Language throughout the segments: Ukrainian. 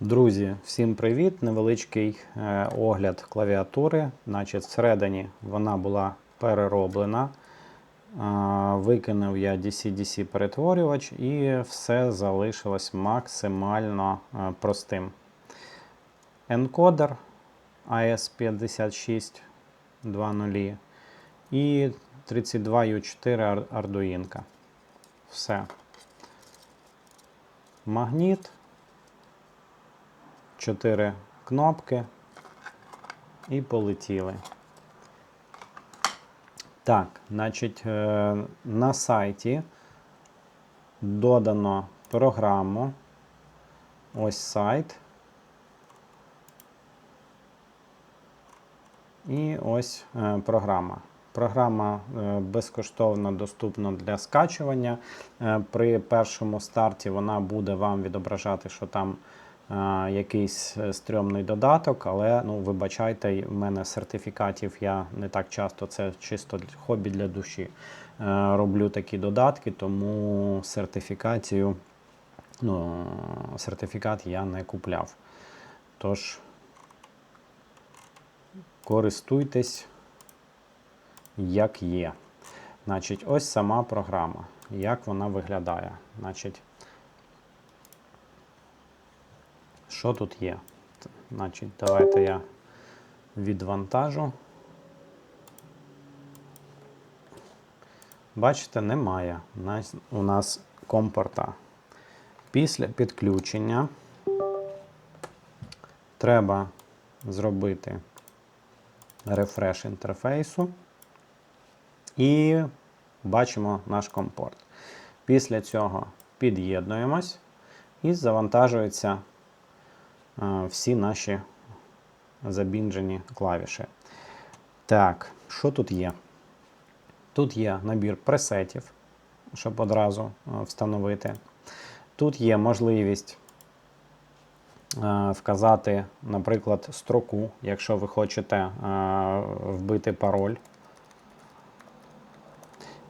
Друзі, всім привіт! Невеличкий е, огляд клавіатури. Значить, всередині вона була перероблена. Е, Викинув я DC-DC перетворювач і все залишилось максимально е, простим. Енкодер AS5620 і 32U4 Arduino. Все. Магніт. 4 кнопки і полетіли. Так, значить, е, на сайті додано програму. Ось сайт. І ось е, програма. Програма е, безкоштовно доступна для скачування. При першому старті вона буде вам відображати, що там якийсь е, стрьомний додаток, але ну, вибачайте, в мене сертифікатів я не так часто, це чисто хобі для душі. Е, Роблю такі додатки, тому сертифікацію, ну, сертифікат я не купляв. Тож, користуйтесь як є. Значить, ось сама програма. Як вона виглядає. Значить, що тут є? Значить, давайте я відвантажу. Бачите, немає у нас- компорта. Після підключення треба зробити рефреш інтерфейсу. І бачимо наш компорт. Після цього під'єднуємось і завантажуються е, всі наші забінджені клавіші. Так, що тут є? Тут є набір пресетів, щоб одразу встановити. Тут є можливість вказати, наприклад, строку, якщо ви хочете вбити пароль.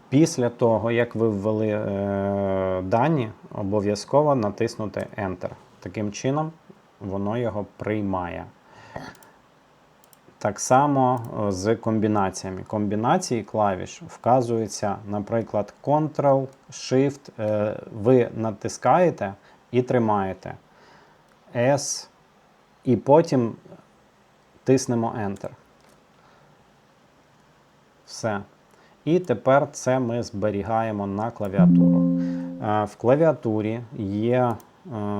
Після того, як ви ввели е, дані, обов'язково натиснути Enter. Таким чином, воно його приймає. Так само е, з комбінаціями. Комбінації клавіш вказуються, наприклад, Ctrl, Shift. е, ви натискаєте і тримаєте S, і потім тиснемо Enter. Все. І тепер це ми зберігаємо на клавіатуру. Е, В клавіатурі є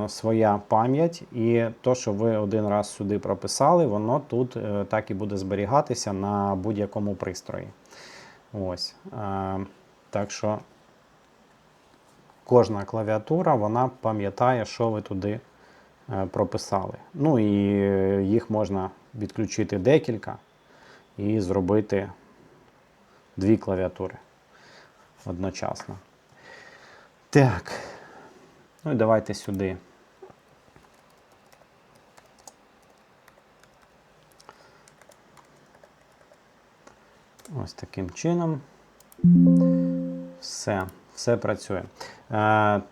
своя пам'ять, і то, що ви один раз сюди прописали, воно тут е, так і буде зберігатися на будь-якому пристрої. Ось. Е, Так що кожна клавіатура вона пам'ятає, що ви туди е, прописали. Ну і е, їх можна відключити декілька і зробити дві клавіатури одночасно. Так. Ну і давайте сюди. Ось таким чином. Все, все працює. Е,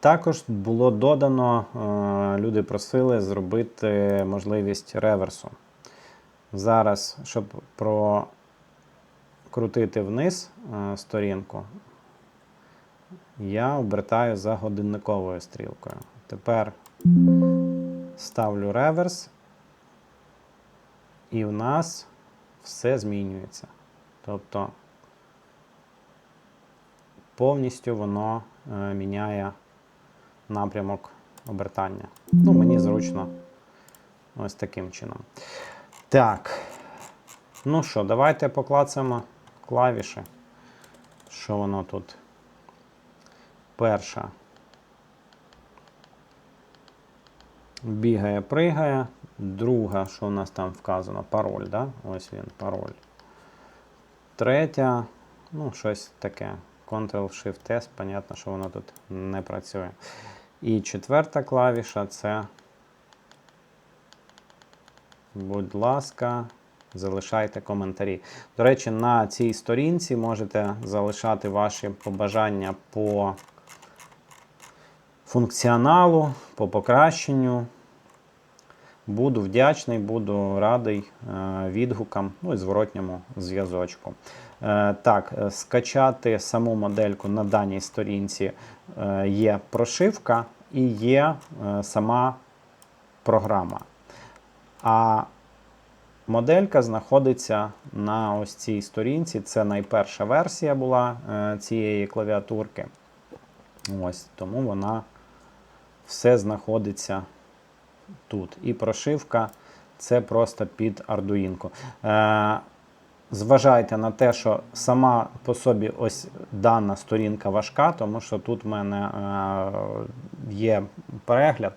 також було додано, е, люди просили зробити можливість реверсу. Зараз, щоб про крутити вниз е, сторінку, я обертаю за годинниковою стрілкою. Тепер ставлю реверс, і в нас все змінюється. Тобто повністю воно е, міняє напрямок обертання. Ну, мені зручно ось таким чином. Так. Ну що, давайте поклацаємо клавіші. Що воно тут? Перша. Бігає, пригає. Друга, що у нас там вказано? Пароль, да? Ось він, пароль. Третя, ну, щось таке. Ctrl-Shift-S, понятно, що воно тут не працює. І четверта клавіша це, будь ласка, залишайте коментарі. До речі, на цій сторінці можете залишати ваші побажання по функціоналу, по покращенню. Буду вдячний, буду радий е, відгукам, ну і зворотньому зв'язочку. Е, Так, е, скачати саму модельку на даній сторінці є прошивка і є сама програма. А моделька знаходиться на ось цій сторінці. Це найперша версія була цієї клавіатурки. Ось, тому вона все знаходиться тут. І прошивка це просто під Arduino. Е, зважайте на те, що сама по собі ось дана сторінка важка, тому що тут в мене е, є перегляд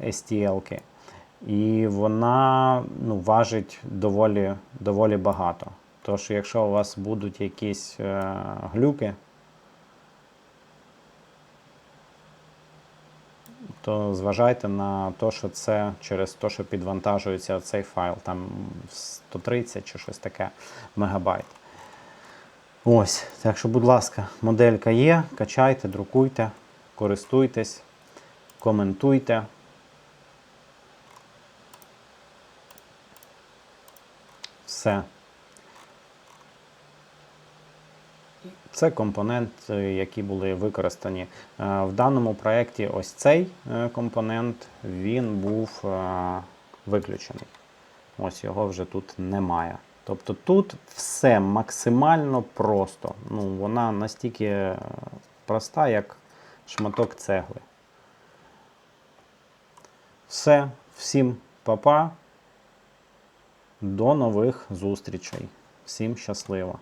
STL-ки, і вона ну, важить доволі, доволі багато. Тож, якщо у вас будуть якісь е, глюки, то зважайте на те, що це через те, що підвантажується цей файл, там 130 чи щось таке мегабайт. Ось, так що, будь ласка, моделька є, качайте, друкуйте, користуйтесь, коментуйте. Все. Це компоненти, які були використані. Е, В даному проєкті ось цей е, компонент він був е, виключений. Ось його вже тут немає. Тобто тут все максимально просто. Ну, вона настільки е, проста, як шматок цегли. Все, всім па-па. До нових зустрічей. Всім щасливо!